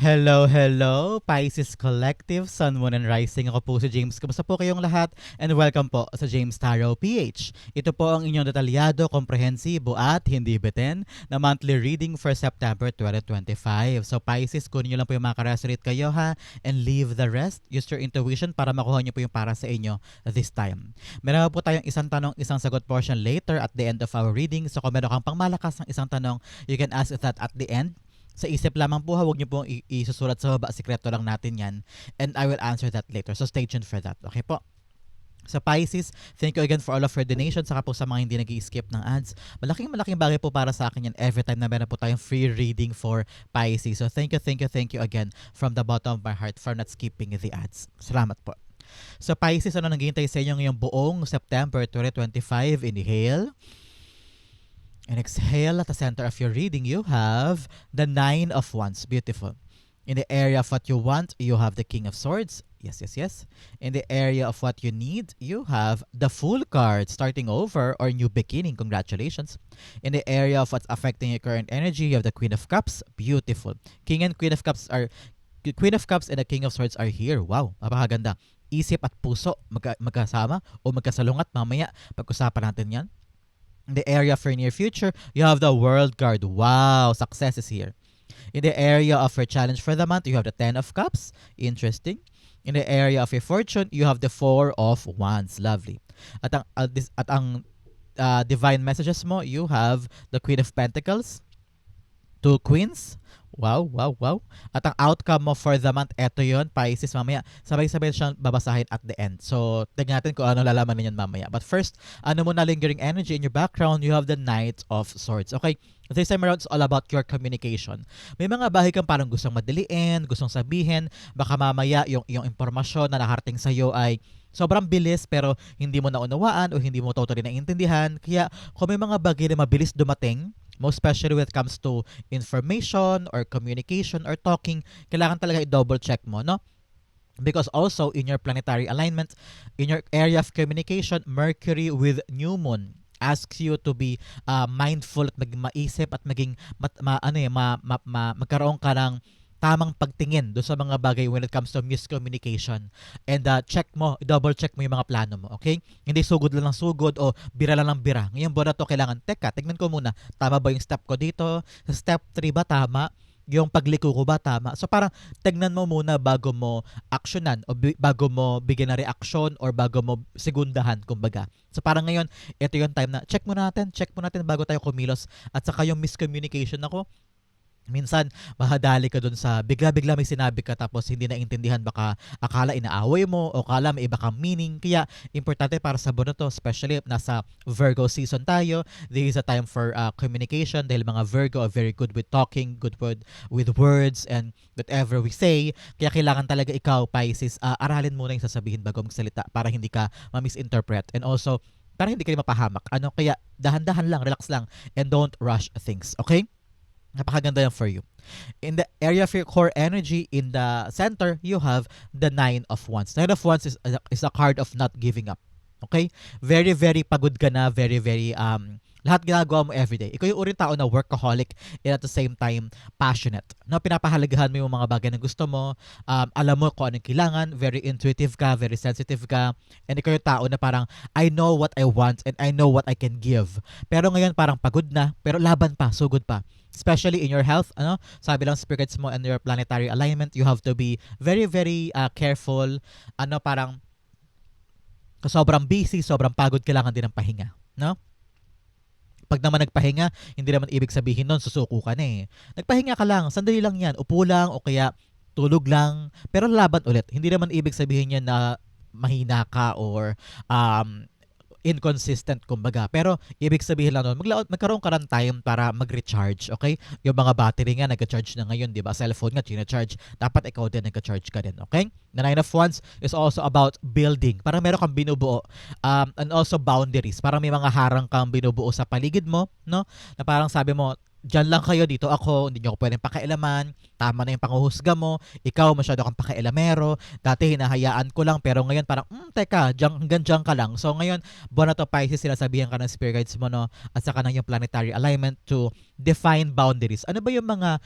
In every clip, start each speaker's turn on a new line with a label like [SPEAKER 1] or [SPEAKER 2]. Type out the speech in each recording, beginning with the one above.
[SPEAKER 1] Hello, hello, Pisces Collective, Sun, Moon, and Rising. Ako po si James. Kamusta po kayong lahat? And welcome po sa James Tarot PH. Ito po ang inyong detalyado, komprehensibo at hindi bitin na monthly reading for September 2025. So Pisces, kunin nyo lang po yung mga karesonate kayo ha and leave the rest. Use your intuition para makuha nyo po yung para sa inyo this time. Meron po tayong isang tanong, isang sagot portion later at the end of our reading. So kung meron kang pangmalakas ng isang tanong, you can ask that at the end sa isip lamang po ha, huwag niyo pong i- isusulat sa baba, sikreto lang natin yan. And I will answer that later. So stay tuned for that. Okay po? Sa Pisces, thank you again for all of your donations. Saka po sa mga hindi nag skip ng ads. Malaking malaking bagay po para sa akin yan every time na meron po tayong free reading for Pisces. So thank you, thank you, thank you again from the bottom of my heart for not skipping the ads. Salamat po. So Pisces, ano naghihintay sa inyo ngayong buong September 2025? Inhale. And exhale at the center of your reading, you have the Nine of Wands. Beautiful. In the area of what you want, you have the King of Swords. Yes, yes, yes. In the area of what you need, you have the Fool card, starting over or new beginning. Congratulations. In the area of what's affecting your current energy, you have the Queen of Cups. Beautiful. King and Queen of Cups are Queen of Cups and the King of Swords are here. Wow, napakaganda. Isip at puso magka- magkasama o magkasalungat mamaya. Pag-usapan natin yan. In the area for near future, you have the World card. Wow, success is here. In the area of your challenge for the month, you have the Ten of Cups. Interesting. In the area of your fortune, you have the Four of Wands. Lovely. At ang, uh, this, at ang uh, divine messages mo, you have the Queen of Pentacles, two Queens, Wow, wow, wow. At ang outcome mo for the month, eto yon Pisces, mamaya. Sabay-sabay siyang babasahin at the end. So, tignan natin kung ano lalaman ninyo mamaya. But first, ano muna lingering energy in your background, you have the Knight of Swords. Okay, this time around, it's all about your communication. May mga bahay kang parang gustong madaliin, gustong sabihin, baka mamaya yung, yung impormasyon na nakarating sa'yo ay sobrang bilis pero hindi mo naunawaan o hindi mo totally naiintindihan. Kaya kung may mga bagay na mabilis dumating, most especially when it comes to information or communication or talking, kailangan talaga i-double check mo, no? Because also in your planetary alignment, in your area of communication, Mercury with new moon asks you to be uh, mindful at maging maisip at maging mat, ma, ano eh, ma, ma, ma, magkaroon ka ng tamang pagtingin do sa mga bagay when it comes to miscommunication. And uh, check mo, double check mo yung mga plano mo, okay? Hindi sugod lang ng sugod o bira lang ng bira. Ngayon buwan na to kailangan, teka, tignan ko muna, tama ba yung step ko dito? Sa step 3 ba tama? yung pagliko ko ba tama? So parang tignan mo muna bago mo aksyonan o bago mo bigyan ng reaksyon or bago mo segundahan kumbaga. So parang ngayon, ito yung time na check mo natin, check mo natin bago tayo kumilos at saka yung miscommunication ako, minsan mahadali ka dun sa bigla-bigla may sinabi ka tapos hindi naintindihan baka akala inaaway mo o akala may iba kang meaning. Kaya importante para sa buwan to especially nasa Virgo season tayo. This is a time for uh, communication dahil mga Virgo are very good with talking good with, with words and whatever we say. Kaya kailangan talaga ikaw Pisces uh, aralin muna yung sasabihin bago magsalita para hindi ka ma-misinterpret. And also para hindi ka mapahamak. Ano kaya dahan-dahan lang relax lang and don't rush things okay Napakaganda yan for you. In the area of your core energy, in the center, you have the Nine of Wands. Nine of Wands is, is a card of not giving up. Okay? Very, very pagod ka na. Very, very, um, lahat ginagawa mo everyday. Ikaw yung uring tao na workaholic and at the same time passionate. No, pinapahalagahan mo yung mga bagay na gusto mo. Um, alam mo kung anong kailangan. Very intuitive ka, very sensitive ka. And ikaw yung tao na parang I know what I want and I know what I can give. Pero ngayon parang pagod na, pero laban pa, sugod pa especially in your health ano sabi lang spirits mo and your planetary alignment you have to be very very uh, careful ano parang sobrang busy sobrang pagod kailangan din ng pahinga no pag naman nagpahinga, hindi naman ibig sabihin nun, susuko ka na eh. Nagpahinga ka lang, sandali lang yan, upo lang o kaya tulog lang, pero laban ulit. Hindi naman ibig sabihin yan na mahina ka or um, inconsistent kumbaga. Pero ibig sabihin lang nun, magla- magkaroon ka ng time para mag-recharge, okay? Yung mga battery nga nag-charge na ngayon, di ba? Cellphone nga, charge Dapat ikaw din nag-charge ka din, okay? The Nine of Wands is also about building. Parang meron kang binubuo. Um, and also boundaries. Parang may mga harang kang binubuo sa paligid mo, no? Na parang sabi mo, Diyan lang kayo, dito. Ako, hindi nyo ako pwedeng pakialaman, tama na yung panguhusga mo, ikaw masyado kang pakialamero, dati hinahayaan ko lang, pero ngayon parang, hmm, teka, dyan, hanggang dyan ka lang. So ngayon, buwan na to Pisces, sila sabihan ka ng spirit guides mo, no, at saka ng yung planetary alignment to define boundaries. Ano ba yung mga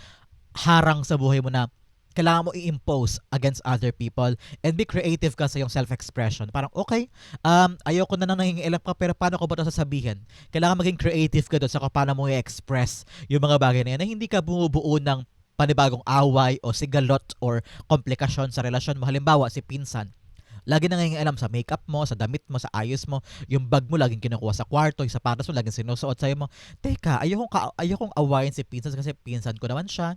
[SPEAKER 1] harang sa buhay mo na kailangan mo i-impose against other people and be creative ka sa iyong self-expression. Parang, okay, um, ayoko na nang nangingialam ka, pero paano ko ba ito sasabihin? Kailangan maging creative ka doon sa paano mo i-express yung mga bagay na yan na hindi ka bumubuo ng panibagong away o sigalot or komplikasyon sa relasyon mo. Halimbawa, si pinsan, lagi nangingialam sa makeup mo, sa damit mo, sa ayos mo, yung bag mo laging kinukuha sa kwarto, yung sapatos mo laging sinusuot sa'yo mo. Teka, ayokong, ka, ayokong awayin si pinsan kasi pinsan ko naman siya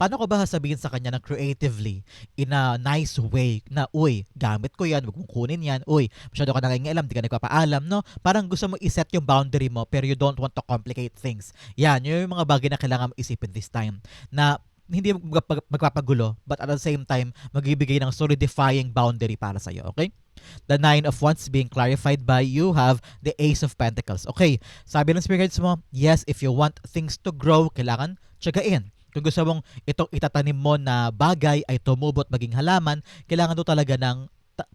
[SPEAKER 1] Paano ko ba sasabihin sa kanya na creatively, in a nice way, na, uy, gamit ko yan, huwag mong kunin yan, uy, masyado ka nangingialam, di ka nagpapaalam, no? Parang gusto mo iset yung boundary mo, pero you don't want to complicate things. Yan, yun yung mga bagay na kailangan mo isipin this time. Na hindi magpapagulo, but at the same time, magbibigay ng solidifying boundary para sa'yo, okay? The Nine of Wands being clarified by you have the Ace of Pentacles. Okay, sabi ng spirits mo, yes, if you want things to grow, kailangan tsagain. Kung gusto mong itong itatanim mo na bagay ay tumubot maging halaman, kailangan to talaga ng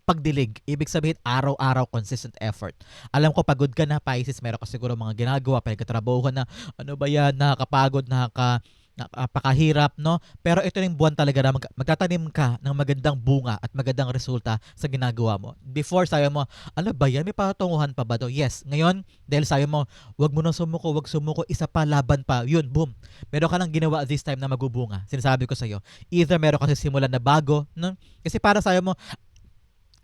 [SPEAKER 1] pagdilig. Ibig sabihin, araw-araw consistent effort. Alam ko, pagod ka na, Pisces, meron ka siguro mga ginagawa, pinagkatrabaho ka na, ano ba yan, nakakapagod, nakaka, napakahirap, no? Pero ito yung buwan talaga na mag- magtatanim ka ng magandang bunga at magandang resulta sa ginagawa mo. Before, sabi mo, ano ba yan? May patunguhan pa ba to? Yes. Ngayon, dahil sabi mo, wag mo na sumuko, wag sumuko, isa pa, laban pa. Yun, boom. Meron ka nang ginawa this time na magubunga. Sinasabi ko sa'yo. Either meron ka sa simulan na bago, no? Kasi para sabi mo,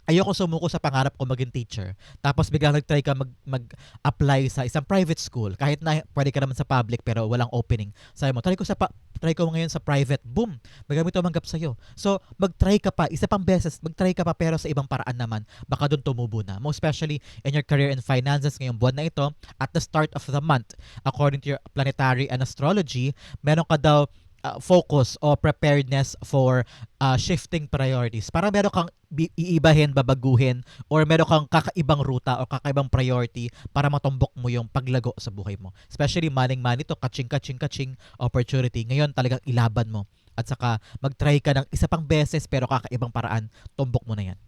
[SPEAKER 1] ayoko sumuko sa pangarap ko maging teacher. Tapos biglang nag-try ka mag, mag-apply sa isang private school. Kahit na pwede ka naman sa public pero walang opening. Sabi mo, try ko sa pa- try ko ngayon sa private. Boom! Magamit tumanggap sa'yo. So, mag-try ka pa. Isa pang beses, mag-try ka pa pero sa ibang paraan naman. Baka doon tumubo na. Most especially in your career and finances ngayong buwan na ito. At the start of the month, according to your planetary and astrology, meron ka daw uh, focus o preparedness for uh, shifting priorities. Para meron kang iibahin, babaguhin, or meron kang kakaibang ruta o kakaibang priority para matumbok mo yung paglago sa buhay mo. Especially maning-mani to, kaching, kaching, kaching opportunity. Ngayon talagang ilaban mo. At saka mag-try ka ng isa pang beses pero kakaibang paraan, tumbok mo na yan.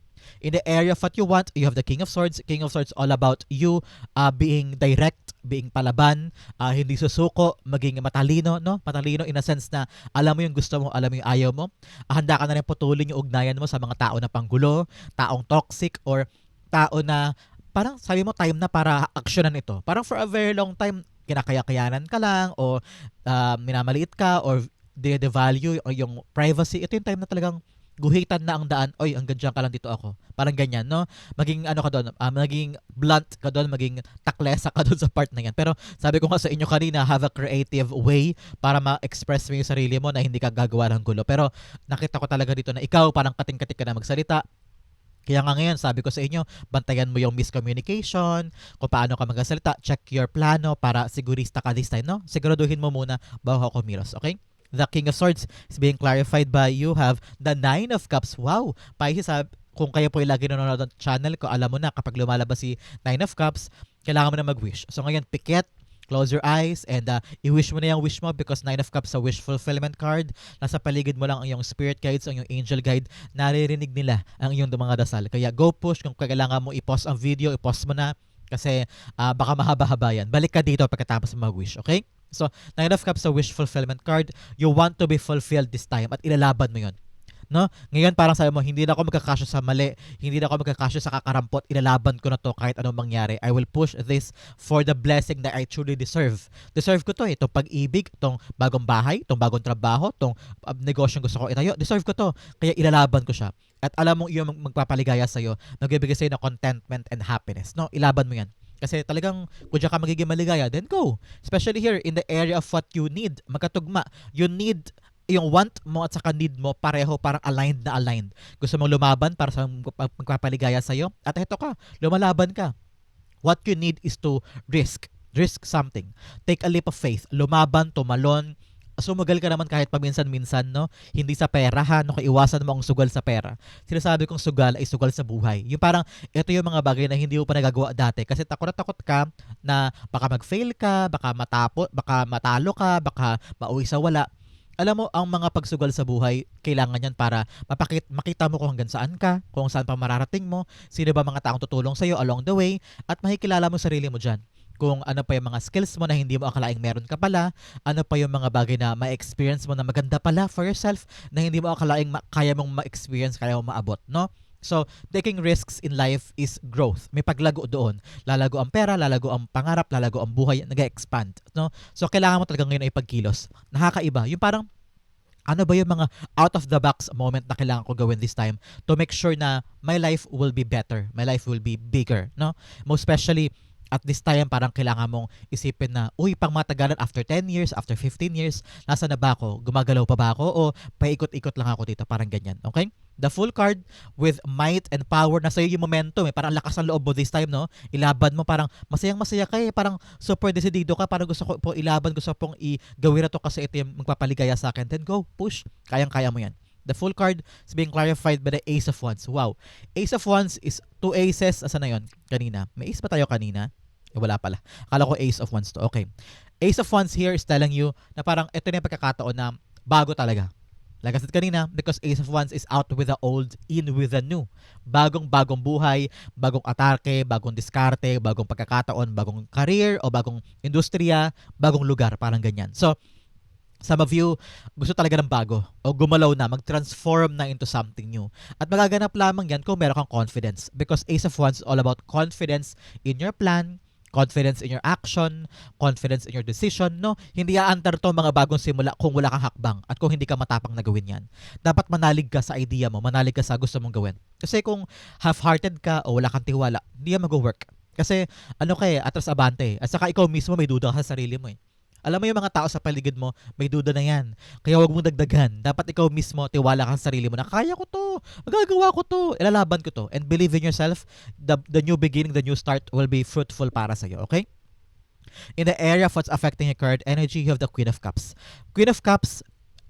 [SPEAKER 1] In the area of what you want, you have the King of Swords. King of Swords all about you uh, being direct, being palaban, uh, hindi susuko, maging matalino, no? Matalino in a sense na alam mo yung gusto mo, alam mo yung ayaw mo. Uh, handa ka na rin putulin yung ugnayan mo sa mga tao na panggulo, taong toxic, or tao na parang sabi mo time na para aksyonan ito. Parang for a very long time, kinakaya-kayanan ka lang o uh, minamaliit ka or de-devalue o yung privacy. Ito yung time na talagang guhitan na ang daan, oy, ang ganyan ka lang dito ako. Parang ganyan, no? Maging ano ka doon, uh, maging blunt ka doon, maging taklesa ka doon sa part na yan. Pero sabi ko nga sa inyo kanina, have a creative way para ma-express mo yung sarili mo na hindi ka gagawa ng gulo. Pero nakita ko talaga dito na ikaw parang kating-kating ka na magsalita, kaya nga ngayon, sabi ko sa inyo, bantayan mo yung miscommunication, kung paano ka magsalita, check your plano para sigurista ka this time, no? Siguraduhin mo muna bago ka kumilos, okay? The King of Swords is being clarified by you have the Nine of Cups. Wow! Pisces, kung kayo po yung lagi nanonood ng channel ko, alam mo na kapag lumalabas si Nine of Cups, kailangan mo na mag-wish. So ngayon, pikit, close your eyes and uh, i-wish mo na yung wish mo because Nine of Cups sa wish fulfillment card. Nasa paligid mo lang ang iyong spirit guides, ang iyong angel guide. Naririnig nila ang iyong mga dasal. Kaya go push kung kailangan mo i-pause ang video, i-pause mo na kasi uh, baka mahaba-haba yan. Balik ka dito pagkatapos mag-wish, okay? So, Nine of Cups sa wish fulfillment card, you want to be fulfilled this time at ilalaban mo yon. No? Ngayon parang sabi mo, hindi na ako magkakasya sa mali, hindi na ako magkakasya sa kakarampot, ilalaban ko na to kahit anong mangyari. I will push this for the blessing that I truly deserve. Deserve ko to eh, itong pag-ibig, itong bagong bahay, itong bagong trabaho, itong uh, negosyong gusto ko itayo. Deserve ko to, kaya ilalaban ko siya. At alam mo, yung magpapaligaya sa'yo, nagbibigay sa'yo ng contentment and happiness. No? Ilaban mo yan. Kasi talagang kung diyan ka magiging maligaya, then go. Especially here in the area of what you need. Magkatugma. You need yung want mo at saka need mo pareho parang aligned na aligned. Gusto mong lumaban para sa magpapaligaya sa'yo? At ito ka, lumalaban ka. What you need is to risk. Risk something. Take a leap of faith. Lumaban, tumalon, sumugal ka naman kahit paminsan-minsan, no? Hindi sa pera, ha? No, iwasan mo ang sugal sa pera. Sinasabi kong sugal ay sugal sa buhay. Yung parang, ito yung mga bagay na hindi mo pa nagagawa dati. Kasi takot na takot ka na baka mag-fail ka, baka matapo, baka matalo ka, baka mauwi sa wala. Alam mo, ang mga pagsugal sa buhay, kailangan yan para mapakit, makita mo kung hanggang saan ka, kung saan pa mararating mo, sino ba mga taong tutulong sa'yo along the way, at makikilala mo sarili mo dyan kung ano pa yung mga skills mo na hindi mo akalaing meron ka pala, ano pa yung mga bagay na ma-experience mo na maganda pala for yourself na hindi mo akalaing ma- kaya mong ma-experience, kaya mong maabot, no? So, taking risks in life is growth. May paglago doon. Lalago ang pera, lalago ang pangarap, lalago ang buhay, nag-expand. No? So, kailangan mo talaga ngayon ay pagkilos. Nakakaiba. Yung parang, ano ba yung mga out of the box moment na kailangan ko gawin this time to make sure na my life will be better, my life will be bigger, no? Most especially at this time parang kailangan mong isipin na, uy, pang matagalan after 10 years, after 15 years, nasa na ba ako? Gumagalaw pa ba ako? O paikot-ikot lang ako dito? Parang ganyan. Okay? The full card with might and power na sa'yo yung momentum eh. Parang lakas ng loob mo this time, no? Ilaban mo parang masayang masaya ka eh. Parang super decidido ka. Parang gusto ko po ilaban, gusto pong i-gawin na to kasi ito yung magpapaligaya sa akin. Then go, push. Kayang-kaya mo yan. The full card is being clarified by the Ace of Wands. Wow. Ace of Wands is two aces. Asa na yun? Kanina. May ace pa tayo kanina? Eh, wala pala. Akala ko Ace of Wands to. Okay. Ace of Wands here is telling you na parang ito na yung pagkakataon na bago talaga. Like I said kanina, because Ace of Wands is out with the old, in with the new. Bagong-bagong buhay, bagong atake, bagong diskarte, bagong pagkakataon, bagong career, o bagong industriya, bagong lugar, parang ganyan. So, some of you gusto talaga ng bago o gumalaw na, mag-transform na into something new. At magaganap lamang yan kung meron kang confidence because Ace of Wands is all about confidence in your plan, confidence in your action, confidence in your decision, no? Hindi aantar to mga bagong simula kung wala kang hakbang at kung hindi ka matapang na gawin yan. Dapat manalig ka sa idea mo, manalig ka sa gusto mong gawin. Kasi kung half-hearted ka o wala kang tiwala, hindi yan mag-work. Kasi ano ka eh, atras abante. At saka ikaw mismo may duda ka sa sarili mo eh. Alam mo yung mga tao sa paligid mo, may duda na yan. Kaya wag mong dagdagan. Dapat ikaw mismo, tiwala ka sa sarili mo na kaya ko to, magagawa ko to, ilalaban ko to. And believe in yourself, the, the new beginning, the new start will be fruitful para sa'yo, okay? In the area of what's affecting your current energy, you have the Queen of Cups. Queen of Cups,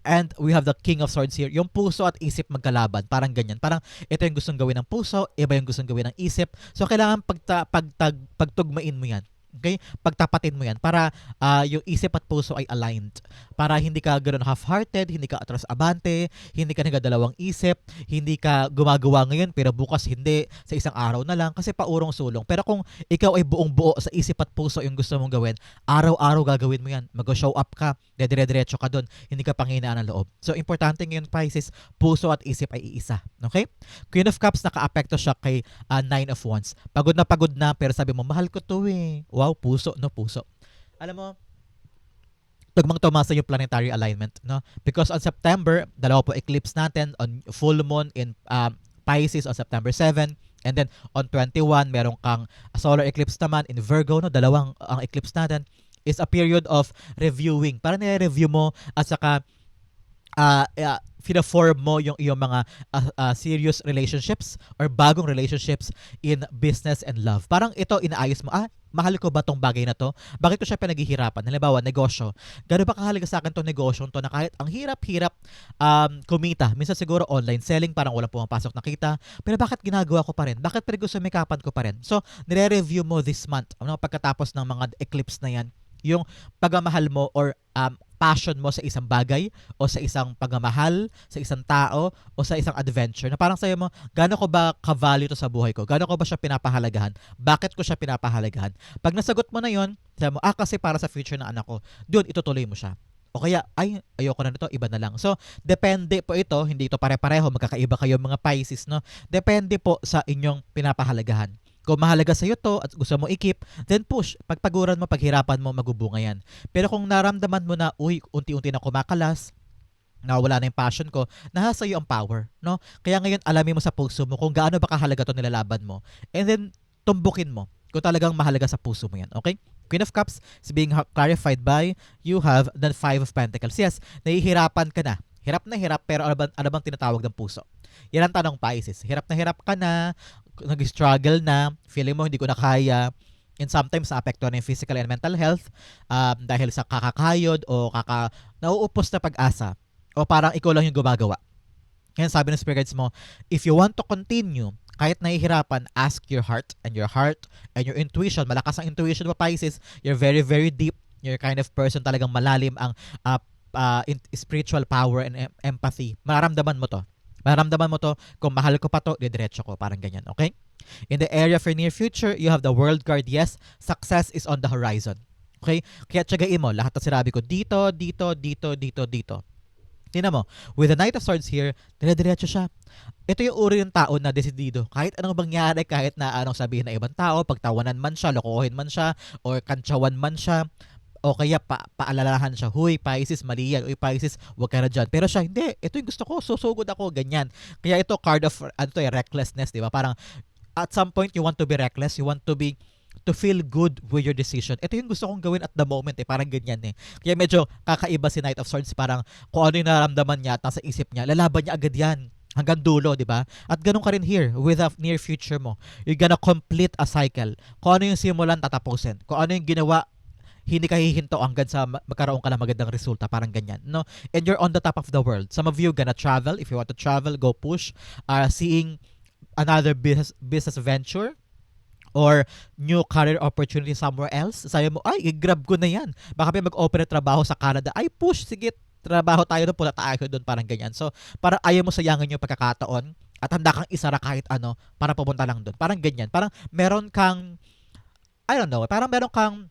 [SPEAKER 1] and we have the King of Swords here. Yung puso at isip magkalaban. Parang ganyan. Parang ito yung gustong gawin ng puso, iba yung gustong gawin ng isip. So, kailangan pagta, pagtag, pagtugmain mo yan. Okay? Pagtapatin mo yan para uh, yung isip at puso ay aligned. Para hindi ka ganoon half-hearted, hindi ka atras abante, hindi ka nagadalawang isip, hindi ka gumagawa ngayon pero bukas hindi, sa isang araw na lang kasi paurong sulong. Pero kung ikaw ay buong buo sa isip at puso yung gusto mong gawin, araw-araw gagawin mo yan. Mag-show up ka, dedire-diretso ka doon, hindi ka panghinaan ng loob. So, importante ngayon, Pisces, puso at isip ay iisa. Okay? Queen of Cups, naka-apekto siya kay uh, Nine of Wands. Pagod na pagod na, pero sabi mo, mahal ko to eh. Wow, puso, no? Puso. Alam mo, tugmang tumasa yung planetary alignment, no? Because on September, dalawa po eclipse natin on full moon in um, Pisces on September 7 and then on 21 meron kang solar eclipse naman in Virgo, no? Dalawang ang eclipse natin is a period of reviewing. Para nire-review mo at saka uh, uh, fina-form mo yung iyong mga uh, uh, serious relationships or bagong relationships in business and love. Parang ito inaayos mo, ah, mahal ko ba tong bagay na to? Bakit ko siya pinaghihirapan? Halimbawa, negosyo. Gano'n ba kahalaga sa akin tong negosyo to na kahit ang hirap-hirap um, kumita. Minsan siguro online selling, parang walang pumapasok na kita. Pero bakit ginagawa ko pa rin? Bakit pa rin gusto mekapan ko pa rin? So, nire-review mo this month. Ano, pagkatapos ng mga eclipse na yan, yung pagmamahal mo or um, passion mo sa isang bagay o sa isang pagmamahal, sa isang tao o sa isang adventure na parang sa'yo mo, gaano ko ba ka-value to sa buhay ko? Gaano ko ba siya pinapahalagahan? Bakit ko siya pinapahalagahan? Pag nasagot mo na yon, sabi mo, ah kasi para sa future ng anak ko, doon itutuloy mo siya. O kaya, ay, ayoko na nito, iba na lang. So, depende po ito, hindi ito pare-pareho, magkakaiba kayo mga Pisces, no? Depende po sa inyong pinapahalagahan. Kung mahalaga sa iyo to at gusto mo i-keep, then push. Pagpaguran mo, paghirapan mo, magubunga yan. Pero kung naramdaman mo na, uy, unti-unti na kumakalas, nawala na yung passion ko, nasa iyo ang power, no? Kaya ngayon, alamin mo sa puso mo kung gaano ba kahalaga to nilalaban mo. And then, tumbukin mo kung talagang mahalaga sa puso mo yan, okay? Queen of Cups is being clarified by you have the Five of Pentacles. Yes, nahihirapan ka na. Hirap na hirap, pero ano bang, ano bang tinatawag ng puso? Yan ang tanong, Pisces. Hirap na hirap ka na, nag-struggle na, feeling mo hindi ko na kaya, and sometimes naapektuhan ng physical and mental health um, dahil sa kakakayod o kaka nauupos na pag-asa o parang ikaw lang yung gumagawa. Kaya sabi ng spirits mo, if you want to continue, kahit nahihirapan, ask your heart and your heart and your intuition. Malakas ang intuition mo, Pisces. You're very, very deep. You're kind of person talagang malalim ang uh, uh, spiritual power and em- empathy. Mararamdaman mo to. Maramdaman mo to, kung mahal ko pa to, didiretso ko. Parang ganyan, okay? In the area for near future, you have the world card. Yes, success is on the horizon. Okay? Kaya tsagain mo, lahat na sinabi ko, dito, dito, dito, dito, dito. Tingnan mo, with the Knight of Swords here, dire-diretso siya. Ito yung uri ng tao na desidido. Kahit anong mangyari, kahit na anong sabihin ng ibang tao, pagtawanan man siya, lokohin man siya, or kantsawan man siya, o kaya pa paalalahan siya, huy, Pisces, mali yan. Uy, Pisces, wag ka na dyan. Pero siya, hindi. Ito yung gusto ko. Susugod ako. Ganyan. Kaya ito, card of, ano to, eh, recklessness, di ba? Parang, at some point, you want to be reckless. You want to be to feel good with your decision. Ito yung gusto kong gawin at the moment eh, parang ganyan eh. Kaya medyo kakaiba si Knight of Swords, parang kung ano yung nararamdaman niya at nasa isip niya, lalaban niya agad yan hanggang dulo, di ba? At ganun ka rin here with the near future mo. You're gonna complete a cycle. Kung ano yung simulan, tatapusin. Kung ano yung ginawa, hindi ka hihinto hanggang sa ma- magkaroon ka ng magandang resulta, parang ganyan, no? And you're on the top of the world. Some of you gonna travel. If you want to travel, go push. Uh, seeing another business, business venture, or new career opportunity somewhere else, sabi mo, ay, i-grab ko na yan. Baka may na trabaho sa Canada. Ay, push, sige, trabaho tayo doon, pula tayo doon, parang ganyan. So, parang ayaw mo sayangin yung pagkakataon at handa kang isara kahit ano para pupunta lang doon. Parang ganyan. Parang meron kang, I don't know, parang meron kang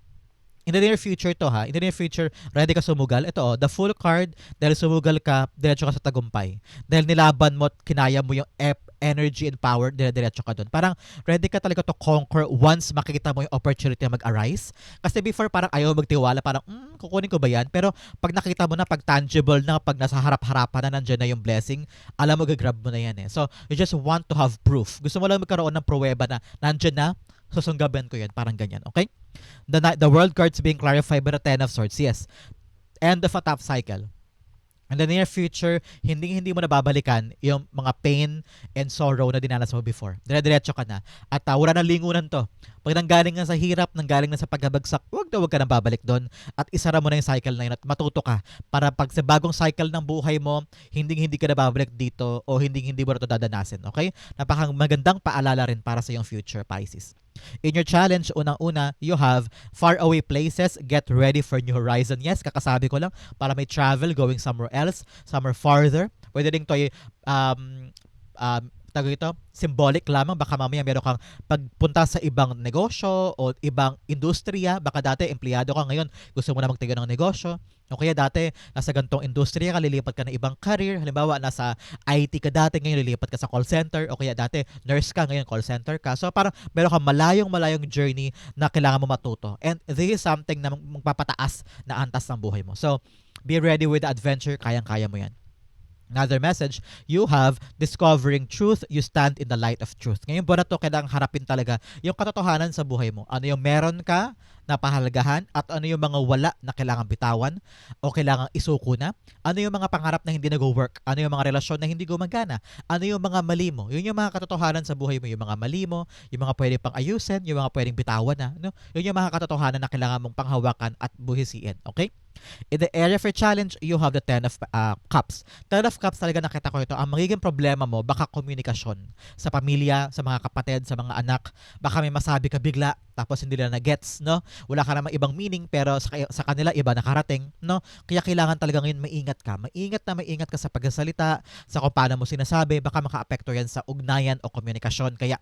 [SPEAKER 1] in the near future to ha, in the near future, ready ka sumugal. Ito oh, the full card, dahil sumugal ka, diretso ka sa tagumpay. Dahil nilaban mo at kinaya mo yung ep, energy and power, dire-diretso ka doon. Parang ready ka talaga to conquer once makikita mo yung opportunity na mag-arise. Kasi before parang ayaw magtiwala, parang, hmm, kukunin ko ba yan? Pero pag nakita mo na, pag tangible na, pag nasa harap-harapan na nandiyan na yung blessing, alam mo, gagrab mo na yan eh. So, you just want to have proof. Gusto mo lang magkaroon ng pruweba na nandiyan na, susunggaban ko yan. Parang ganyan, okay? The, the world cards being clarified by the Ten of Swords, yes. End of a top cycle. In the near future, hindi hindi mo na babalikan yung mga pain and sorrow na dinanas mo before. Dire-diretso ka na. At uh, wala na lingunan to. Pag nanggaling na sa hirap, nanggaling na sa pagbabagsak, wag na wag ka nang babalik doon. At isara mo na yung cycle na yun at matuto ka. Para pag sa bagong cycle ng buhay mo, hindi hindi ka na babalik dito o hindi hindi mo na ito dadanasin. Okay? Napakang magandang paalala rin para sa iyong future, Pisces. In your challenge, unang-una, you have far away places, get ready for new horizon. Yes, kakasabi ko lang, para may travel, going somewhere else, somewhere farther. Pwede rin to ay, um, um, tawag ito, symbolic lamang. Baka mamaya meron kang pagpunta sa ibang negosyo o ibang industriya. Baka dati empleyado ka ngayon, gusto mo na magtiga ng negosyo. O kaya dati, nasa gantong industriya ka, lilipat ka ng ibang career. Halimbawa, nasa IT ka dati, ngayon lilipat ka sa call center. O kaya dati, nurse ka, ngayon call center ka. So parang meron kang malayong-malayong journey na kailangan mo matuto. And this is something na magpapataas na antas ng buhay mo. So, be ready with the adventure. Kayang-kaya mo yan. Another message, you have discovering truth, you stand in the light of truth. Ngayon buwan na to, kailangang harapin talaga yung katotohanan sa buhay mo. Ano yung meron ka na pahalagahan at ano yung mga wala na kailangan bitawan o kailangan isuko na. Ano yung mga pangarap na hindi nag-work. Ano yung mga relasyon na hindi gumagana. Ano yung mga mali mo. Yun yung mga katotohanan sa buhay mo. Yung mga mali mo, yung mga pwedeng pang ayusin, yung mga pwedeng bitawan na. No? Yun yung mga katotohanan na kailangan mong panghawakan at buhisiin. Okay? In the area for challenge, you have the Ten of uh, Cups. Ten of Cups talaga nakita ko ito. Ang magiging problema mo, baka komunikasyon sa pamilya, sa mga kapatid, sa mga anak. Baka may masabi ka bigla, tapos hindi nila na-gets, no? Wala ka namang ibang meaning, pero sa, sa kanila iba nakarating, no? Kaya kailangan talaga ngayon maingat ka. Maingat na maingat ka sa pagsasalita, sa kung paano mo sinasabi, baka maka-apekto yan sa ugnayan o komunikasyon. Kaya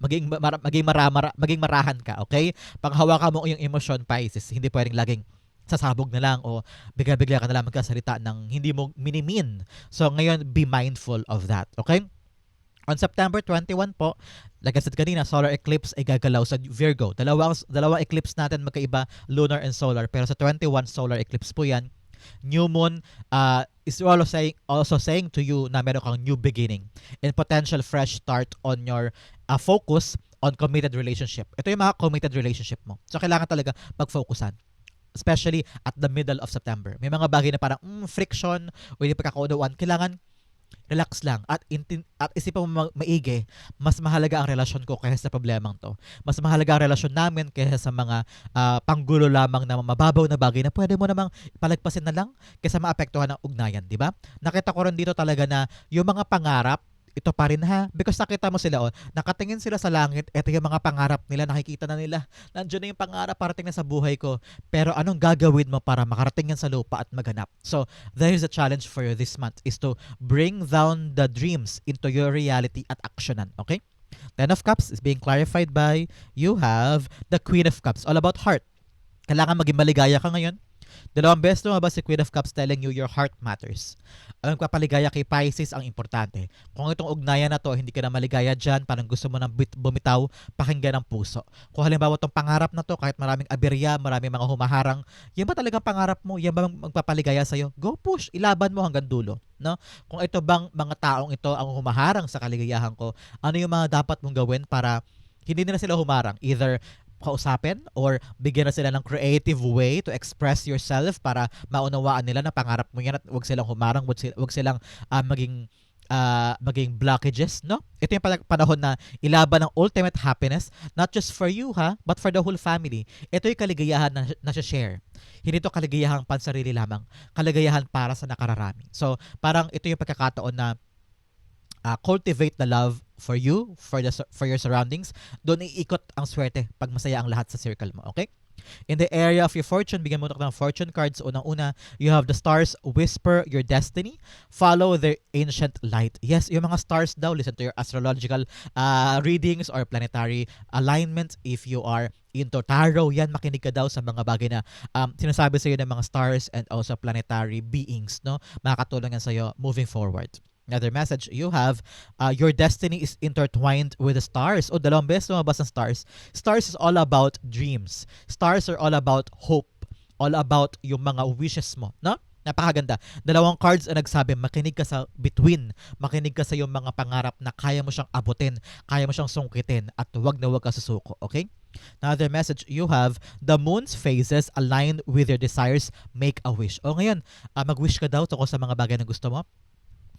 [SPEAKER 1] maging mar- maging maramara, maging marahan ka, okay? Panghawakan mo yung emosyon, Pisces. Hindi pwedeng laging sasabog na lang o bigla-bigla ka na lang magkasalita ng hindi mo minimin. So ngayon, be mindful of that. Okay? On September 21 po, like I said kanina, solar eclipse ay gagalaw sa Virgo. Dalawang, dalawang eclipse natin magkaiba, lunar and solar. Pero sa 21 solar eclipse po yan, new moon uh, is also saying, also saying to you na meron kang new beginning and potential fresh start on your uh, focus on committed relationship. Ito yung mga committed relationship mo. So, kailangan talaga mag-focusan especially at the middle of September. May mga bagay na parang mm, friction o hindi pagkakaunawaan. Kailangan relax lang at intin- at isipan mo ma- maigi, mas mahalaga ang relasyon ko kaysa sa problemang to. Mas mahalaga ang relasyon namin kaysa sa mga ah, panggulo lamang na mababaw na bagay na pwede mo namang palagpasin na lang kaysa maapektuhan ng ugnayan, di ba? Nakita ko rin dito talaga na yung mga pangarap ito pa rin ha. Because nakita mo sila, oh, nakatingin sila sa langit, ito yung mga pangarap nila, nakikita na nila. Nandiyan na yung pangarap parating na sa buhay ko. Pero anong gagawin mo para makarating yan sa lupa at maganap? So, there is a challenge for you this month is to bring down the dreams into your reality at actionan. Okay? Ten of Cups is being clarified by you have the Queen of Cups. All about heart. Kailangan maging maligaya ka ngayon. Dalawang beses lumabas si Queen of Cups telling you your heart matters. Ang papaligaya kay Pisces ang importante. Kung itong ugnayan na to, hindi ka na maligaya dyan, parang gusto mo nang bumitaw, pakinggan ang puso. Kung halimbawa itong pangarap na to, kahit maraming aberya, maraming mga humaharang, yan ba talagang pangarap mo? Yan ba magpapaligaya sa'yo? Go push, ilaban mo hanggang dulo. No? Kung ito bang mga taong ito ang humaharang sa kaligayahan ko, ano yung mga dapat mong gawin para hindi nila sila humarang? Either kausapin or bigyan na sila ng creative way to express yourself para maunawaan nila na pangarap mo yan at wag silang humarang, wag silang, wag silang ah, maging ah, maging blockages, no? Ito yung panahon na ilaban ng ultimate happiness, not just for you, ha, but for the whole family. Ito yung kaligayahan na, na share. Hindi ito kaligayahan pansarili lamang, kaligayahan para sa nakararami. So, parang ito yung pagkakataon na ah, cultivate the love for you, for the for your surroundings. Doon iikot ang swerte pag masaya ang lahat sa circle mo, okay? In the area of your fortune, bigyan mo ng fortune cards. Unang-una, you have the stars whisper your destiny. Follow their ancient light. Yes, yung mga stars daw, listen to your astrological uh, readings or planetary alignment. If you are into tarot, yan, makinig ka daw sa mga bagay na um, sinasabi sa'yo ng mga stars and also planetary beings, no? Makakatulong yan sa'yo moving forward. Another message you have, uh, your destiny is intertwined with the stars. O, dalawang beses lumabas ng stars. Stars is all about dreams. Stars are all about hope. All about yung mga wishes mo, no? Napakaganda. Dalawang cards ang nagsabi, makinig ka sa between. Makinig ka sa yung mga pangarap na kaya mo siyang abutin, kaya mo siyang sungkitin, at wag na wag ka susuko, okay? Another message you have, the moon's phases align with your desires, make a wish. O ngayon, ah, mag-wish ka daw tungkol sa mga bagay na gusto mo.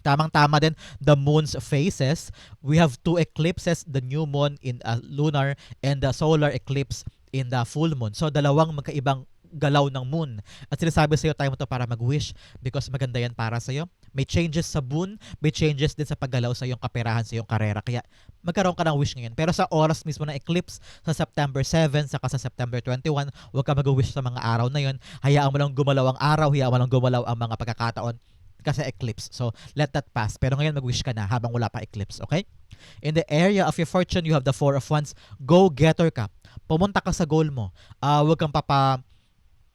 [SPEAKER 1] Tamang-tama din, the moon's phases. We have two eclipses, the new moon in a lunar and the solar eclipse in the full moon. So, dalawang magkaibang galaw ng moon. At sinasabi sa'yo, time mo to para mag-wish because maganda yan para sa'yo. May changes sa moon, may changes din sa paggalaw sa iyong kaperahan, sa iyong karera. Kaya magkaroon ka ng wish ngayon. Pero sa oras mismo ng eclipse, sa September 7, saka sa September 21, huwag ka mag-wish sa mga araw na yon. Hayaan mo lang gumalaw ang araw, hayaan mo lang gumalaw ang mga pagkakataon kasi eclipse. So, let that pass. Pero ngayon, mag-wish ka na habang wala pa eclipse, okay? In the area of your fortune, you have the Four of Wands. Go-getter ka. Pumunta ka sa goal mo. Ah, huwag kang papa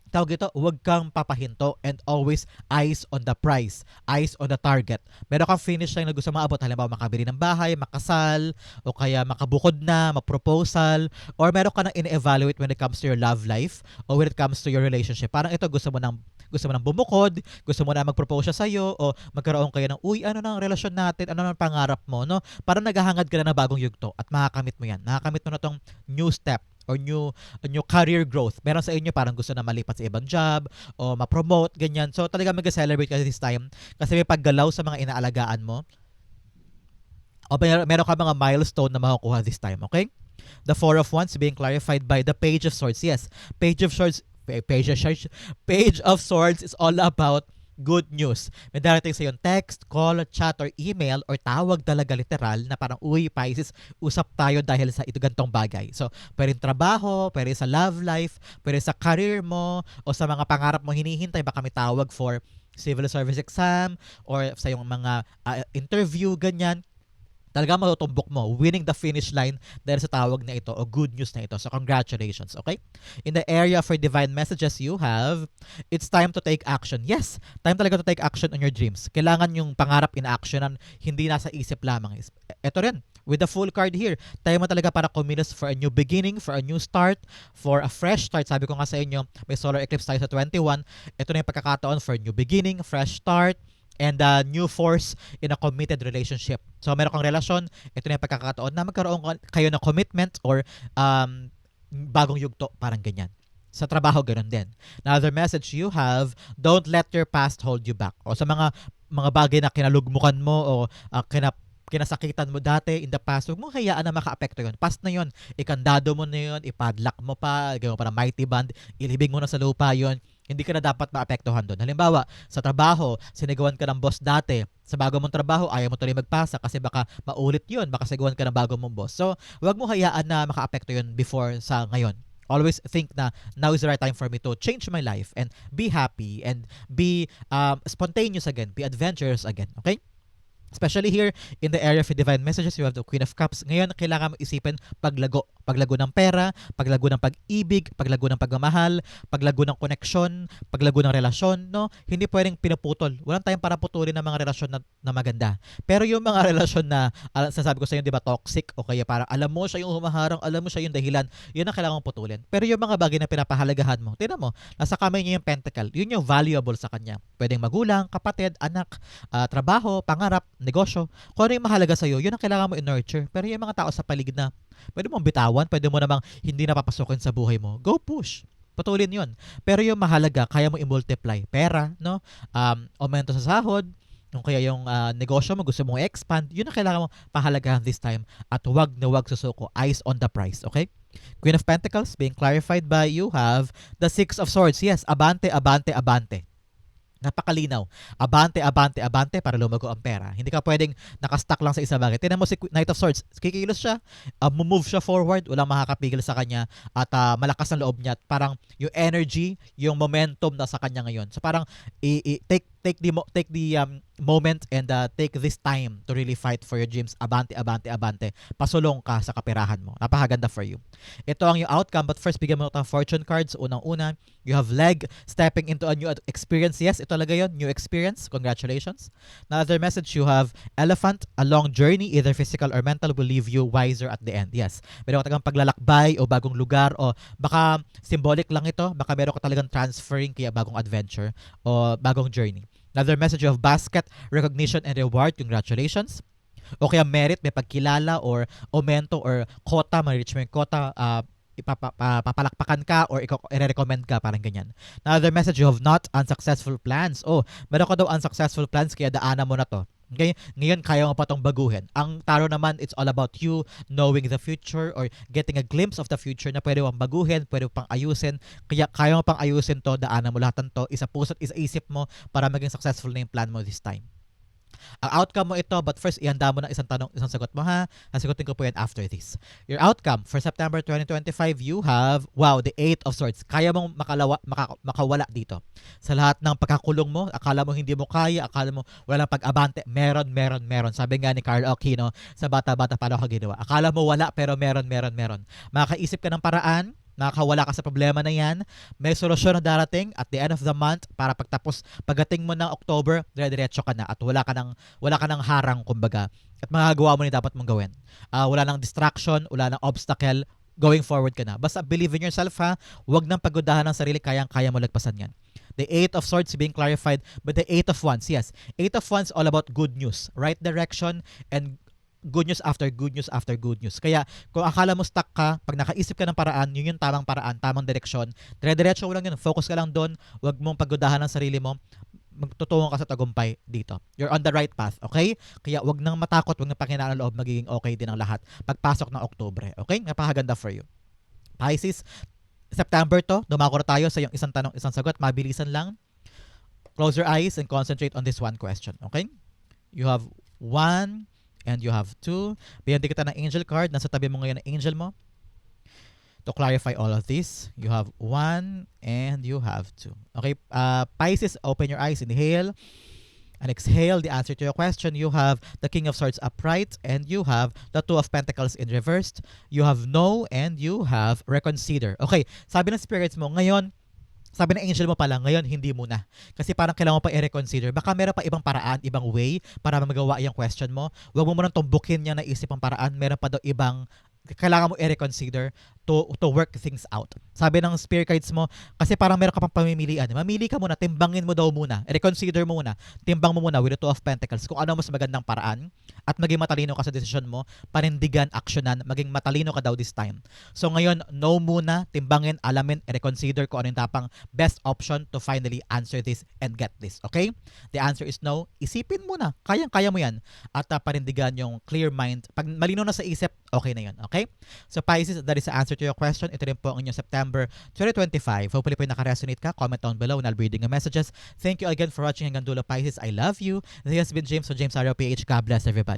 [SPEAKER 1] tawag ito, huwag kang papahinto and always eyes on the prize, eyes on the target. Meron kang finish line na gusto maabot, halimbawa makabili ng bahay, makasal, o kaya makabukod na, maproposal, or meron ka nang in-evaluate when it comes to your love life or when it comes to your relationship. Parang ito, gusto mo nang gusto mo nang bumukod, gusto mo na mag-propose siya sa'yo, o magkaroon kayo ng, uy, ano nang relasyon natin, ano nang pangarap mo, no? Parang naghahangad ka na ng bagong yugto at makakamit mo yan. Makakamit mo na tong new step or new new career growth. Meron sa inyo parang gusto na malipat sa ibang job o ma-promote, ganyan. So talaga mag-celebrate ka this time kasi may paggalaw sa mga inaalagaan mo. O mer- meron ka mga milestone na makukuha this time, okay? The Four of Wands being clarified by the Page of Swords. Yes, Page of Swords, Page of Page of Swords is all about good news. May darating sa yung text, call, chat, or email, or tawag talaga literal na parang, uy, Pisces, usap tayo dahil sa ito gantong bagay. So, pwede trabaho, pwede sa love life, pwede sa career mo, o sa mga pangarap mo hinihintay, baka may tawag for civil service exam, or sa yung mga ah, interview, ganyan talaga matutumbok mo, winning the finish line dahil sa tawag na ito o good news na ito. So congratulations, okay? In the area for divine messages you have, it's time to take action. Yes, time talaga to take action on your dreams. Kailangan yung pangarap in actionan, hindi nasa isip lamang. Ito rin, with the full card here, tayo mo talaga para kumilos for a new beginning, for a new start, for a fresh start. Sabi ko nga sa inyo, may solar eclipse tayo sa 21. Ito na yung pagkakataon for a new beginning, fresh start, and a new force in a committed relationship. So, meron kang relasyon, ito na yung pagkakataon na magkaroon ka- kayo ng commitment or um, bagong yugto, parang ganyan. Sa trabaho, ganun din. Another message you have, don't let your past hold you back. O sa mga mga bagay na kinalugmukan mo o uh, kinap kinasakitan mo dati in the past, huwag mo hayaan na maka-apekto yun. Past na yun, ikandado mo na yun, ipadlock mo pa, gawin mo pa mighty band, ilibig mo na sa lupa yun, hindi ka na dapat maapektuhan doon. Halimbawa, sa trabaho, sinigawan ka ng boss dati, sa bago mong trabaho, ayaw mo tuloy magpasa kasi baka maulit yun, baka sigawan ka ng bago mong boss. So, huwag mo hayaan na maka-apekto yun before sa ngayon. Always think na now is the right time for me to change my life and be happy and be um, spontaneous again, be adventurous again. Okay? Especially here in the area of divine messages, you have the Queen of Cups. Ngayon, kailangan mo isipin paglago. Paglago ng pera, paglago ng pag-ibig, paglago ng pagmamahal, paglago ng koneksyon, paglago ng relasyon, no? Hindi pwedeng pinuputol. Walang tayong para putulin ng mga relasyon na, na maganda. Pero yung mga relasyon na, al- sasabi ko sa inyo, di ba, toxic, o kaya para alam mo siya yung humaharang, alam mo siya yung dahilan, yun ang kailangan putulin. Pero yung mga bagay na pinapahalagahan mo, tinan mo, nasa kamay niya yung pentacle, yun yung valuable sa kanya. Pwedeng magulang, kapatid, anak, ah, trabaho, pangarap, negosyo. Kung ano yung mahalaga sa'yo, yun ang kailangan mo i-nurture. Pero yung mga tao sa paligid na pwede mong bitawan, pwede mo namang hindi napapasukin sa buhay mo, go push. Putulin yun. Pero yung mahalaga, kaya mo i-multiply. Pera, no? Um, aumento sa sahod, yung kaya yung ah, negosyo mo, gusto mong expand, yun ang kailangan mo pahalagahan this time. At wag na wag susuko. Eyes on the prize, okay? Queen of Pentacles being clarified by you have the Six of Swords. Yes, abante, abante, abante. Napakalinaw. Abante, abante, abante para lumago ang pera. Hindi ka pwedeng nakastock lang sa isang bagay. Tinan mo si Knight of Swords. Kikilos siya, uh, move siya forward, walang makakapigil sa kanya at ah, malakas ang loob niya. Parang yung energy, yung momentum na sa kanya ngayon. So parang i- i- take take the take the um, moment and uh, take this time to really fight for your dreams. Abante, abante, abante. Pasulong ka sa kaperahan mo. Napakaganda for you. Ito ang yung outcome but first bigyan mo ng fortune cards. Unang-una, you have leg stepping into a new experience. Yes, ito talaga yun. New experience. Congratulations. Another message, you have elephant. A long journey, either physical or mental, will leave you wiser at the end. Yes. Meron ka talagang paglalakbay o bagong lugar o baka symbolic lang ito. Baka meron ka talagang transferring kaya bagong adventure o bagong journey. Another message, have basket, recognition, and reward. Congratulations. O kaya merit, may pagkilala or aumento or quota, ma-reach mo yung quota, ah, ipapa- pa- papalakpakan ka or i-recommend ka, parang ganyan. Another message, have not unsuccessful plans. Oh, meron ka daw unsuccessful plans, kaya daanan mo na to. Okay? Ngayon, kaya mo pa tong baguhin. Ang tarot naman, it's all about you knowing the future or getting a glimpse of the future na pwede mong baguhin, pwede pang ayusin. Kaya kaya mo pang ayusin to, daanan mo lahat to, isa puso't isa isip mo para maging successful na yung plan mo this time. Ang outcome mo ito, but first, ihanda mo ng isang tanong, isang sagot mo ha. Sasagutin ko po yan after this. Your outcome for September 2025, you have, wow, the Eight of Swords. Kaya mong makalawa, maka, makawala dito. Sa lahat ng pagkakulong mo, akala mo hindi mo kaya, akala mo wala pag-abante, meron, meron, meron. Sabi nga ni Carl Aquino sa Bata-Bata Paano Ka Ginawa. Akala mo wala, pero meron, meron, meron. Makakaisip ka ng paraan, nakakawala ka sa problema na yan, may solusyon na darating at the end of the month para pagtapos pagdating mo ng October, dire-diretso ka na at wala ka ng wala ka ng harang kumbaga. At magagawa mo ni dapat mong gawin. Ah, wala nang distraction, wala nang obstacle, going forward ka na. Basta believe in yourself ha. Huwag nang pagudahan ng sarili, kayang-kaya mo lagpasan yan. The Eight of Swords being clarified, but the Eight of Wands, yes. Eight of Wands all about good news, right direction, and good news after good news after good news. Kaya kung akala mo stuck ka, pag nakaisip ka ng paraan, yun yung tamang paraan, tamang direksyon. Dire-diretso lang yun. Focus ka lang doon. Huwag mong pagudahan ng sarili mo. Magtutungo ka sa tagumpay dito. You're on the right path, okay? Kaya wag nang matakot, wag nang panghinaan ng loob, magiging okay din ang lahat. Pagpasok ng Oktubre, okay? Napakaganda for you. Pisces, September to, dumako tayo sa yung isang tanong, isang sagot, mabilisan lang. Close your eyes and concentrate on this one question, okay? You have one, and you have two. Bigyan din kita ng angel card. Nasa tabi mo ngayon ang angel mo. To clarify all of this, you have one and you have two. Okay, uh, Pisces, open your eyes, inhale. And exhale the answer to your question. You have the King of Swords upright, and you have the Two of Pentacles in reversed. You have no, and you have reconsider. Okay, sabi ng spirits mo, ngayon, sabi ng angel mo pala, ngayon hindi muna. Kasi parang kailangan mo pa i-reconsider. Baka meron pa ibang paraan, ibang way para magawa yung question mo. Huwag mo munang tumbukin niya na isip ang paraan. Meron pa daw ibang kailangan mo i-reconsider to, to work things out. Sabi ng spirit guides mo, kasi parang meron ka pang pamimilian. Mamili ka muna, timbangin mo daw muna, reconsider mo muna, timbang mo muna with the two of pentacles kung ano mas magandang paraan at maging matalino ka sa desisyon mo, panindigan, aksyonan, maging matalino ka daw this time. So ngayon, no muna, timbangin, alamin, reconsider kung ano yung tapang best option to finally answer this and get this. Okay? The answer is no. Isipin muna. Kayang-kaya mo yan. At uh, panindigan yung clear mind. Pag malino na sa isip, okay na yun. Okay? So Pisces, that is the answer to your question. Ito rin po ang inyong September 2025. Hopefully po nakaresonate ka. Comment down below and I'll be reading the messages. Thank you again for watching hanggang dulo Pisces. I love you. This has been James from James Arrow PH. God bless everybody.